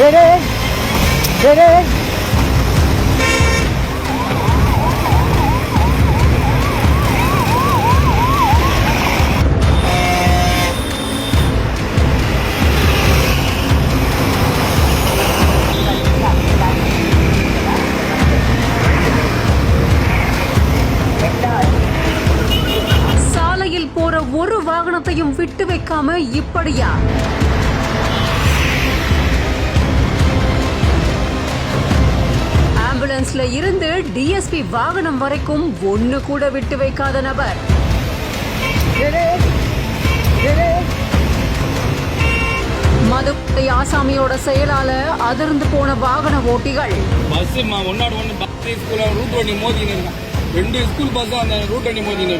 டேய், டேய், சாலையில் போற ஒரு வாகனத்தையும் விட்டு வைக்காம இப்படியா? ஆம்புலன்ஸ்ல இருந்து டிஎஸ்பி வாகனம் வரைக்கும் ஒண்ணு கூட விட்டு வைக்காத நபர். மதுரை ஆசாமியோட செயலால அதிர்ந்து போன வாகன ஓட்டிகள். பஸ் ஒன்னாடு ஒன்று ரூட் வண்டி மோதின்னு ரெண்டு ஸ்கூல் பஸ் அந்த ரூட் வண்டி மோதின்னு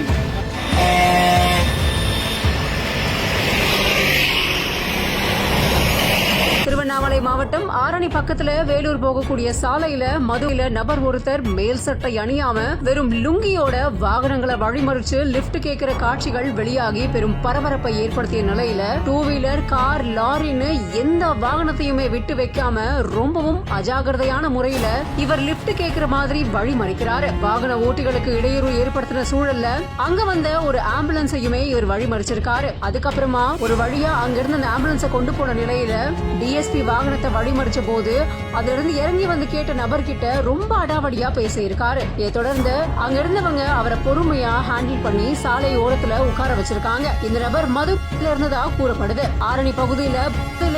இருக்கு மாவட்டம் ஆரணி பக்கத்துல வேலூர் போகக்கூடிய சாலையில மதுவில நபர் ஒருத்தர் மேல் சட்டை அணியாம வெறும் லுங்கியோட வாகனங்களை வழிமறிச்சு லிப்ட் கேட்கிற காட்சிகள் வெளியாகி பெரும் பரபரப்பை ஏற்படுத்திய நிலையில டூ வீலர் கார் லாரின்னு எந்த வாகனத்தையுமே விட்டு வைக்காம ரொம்பவும் அஜாகிரதையான முறையில இவர் லிப்ட் கேட்கிற மாதிரி வழிமறிக்கிறாரு. வாகன ஓட்டிகளுக்கு இடையூறு ஏற்படுத்தின சூழல்ல அங்க வந்த ஒரு ஆம்புலன்ஸையுமே இவர் வழிமறிச்சிருக்காரு. அதுக்கப்புறமா ஒரு வழியா அங்கிருந்து அந்த ஆம்புலன்ஸை கொண்டு போன நிலையில டிஎஸ்பி வாகனத்தை வழிமறிச்ச போது அதுல இருந்து இறங்கி வந்து கேட்ட நபர்கிட்ட ரொம்ப அடாவடியா பேசியிருக்காரு. இதை தொடர்ந்து அங்க இருந்தவங்க அவரை பொறுமையா ஹேண்டில் பண்ணி சாலை ஓரத்துல உட்கார வச்சிருக்காங்க. இந்த நபர் மதுல இருந்ததா கூறப்படுது. ஆரணி பகுதியில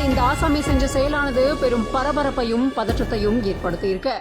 இந்த ஆசாமி செஞ்ச செயலானது பெரும் பரபரப்பையும் பதற்றத்தையும் ஏற்படுத்தியிருக்கு.